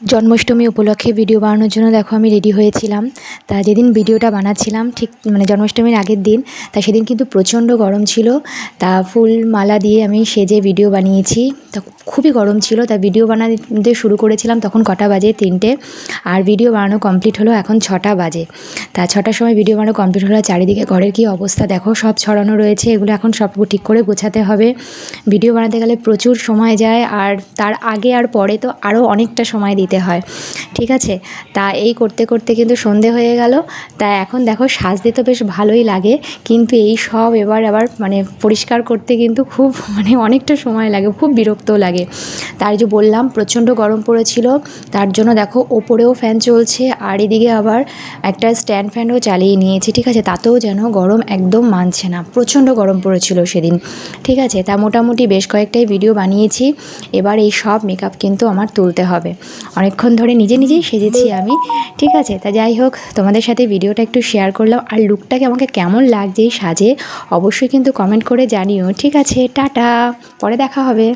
জন্মাষ্টমী উপলক্ষে ভিডিও বানানোর জন্য দেখো আমি রেডি হয়েছিলাম। তা যেদিন ভিডিওটা বানাচ্ছিলাম, ঠিক মানে জন্মাষ্টমীর আগের দিন, তা সেদিন কিন্তু প্রচণ্ড গরম ছিল। তা ফুল মালা দিয়ে আমি সেজে ভিডিও বানিয়েছি। তা খুবই গরম ছিল, তা ভিডিও বানাতে শুরু করেছিলাম তখন কটা বাজে? তিনটে। আর ভিডিও বানানো কমপ্লিট হলো এখন ছটা বাজে। তা ছটার সময় ভিডিও বানানো কমপ্লিট হলো চারিদিকে ঘরের কী অবস্থা দেখো, সব ছড়ানো রয়েছে, এগুলো এখন সব ঠিক করে গোছাতে হবে। ভিডিও বানাতে গেলে প্রচুর সময় যায়, আর তার আগে আর পরে তো আরও অনেকটা সময় দিতে হয়। ঠিক আছে? তা এই করতে করতে কিন্তু সন্ধে হয়ে গেল। তা এখন দেখো সাজতে তো বেশ ভালোই লাগে। কিন্তু এই সব এবার আবার মানে পরিষ্কার করতে কিন্তু খুব মানে অনেকটা সময় লাগে, খুব বিরক্তও লাগে। তার যে বললাম, প্রচণ্ড গরম পড়েছিল। তার জন্য দেখো ওপরেও ফ্যান চলছে, আর এদিকে আবার একটা স্ট্যান্ড ফ্যানও চালিয়ে নিয়েছি, ঠিক আছে? তাতেও যেন গরম একদম মানছে না। প্রচণ্ড গরম পড়েছিল সেদিন। ঠিক আছে? তা মোটামুটি বেশ কয়েকটাই ভিডিও বানিয়েছি। এবার এই সব মেকআপ কিন্তু আমার তুলতে হবে। অনেকক্ষণ ধরে নিজে নিজেই সেজেছি আমি। ঠিক আছে, তা যাই হোক, তোমাদের সাথে ভিডিওটা একটু শেয়ার করলাম। আর লুকটাকে আমাকে কেমন লাগছে সাজে, অবশ্যই কিন্তু কমেন্ট করে জানিও। ঠিক আছে, টাটা, পরে দেখা হবে।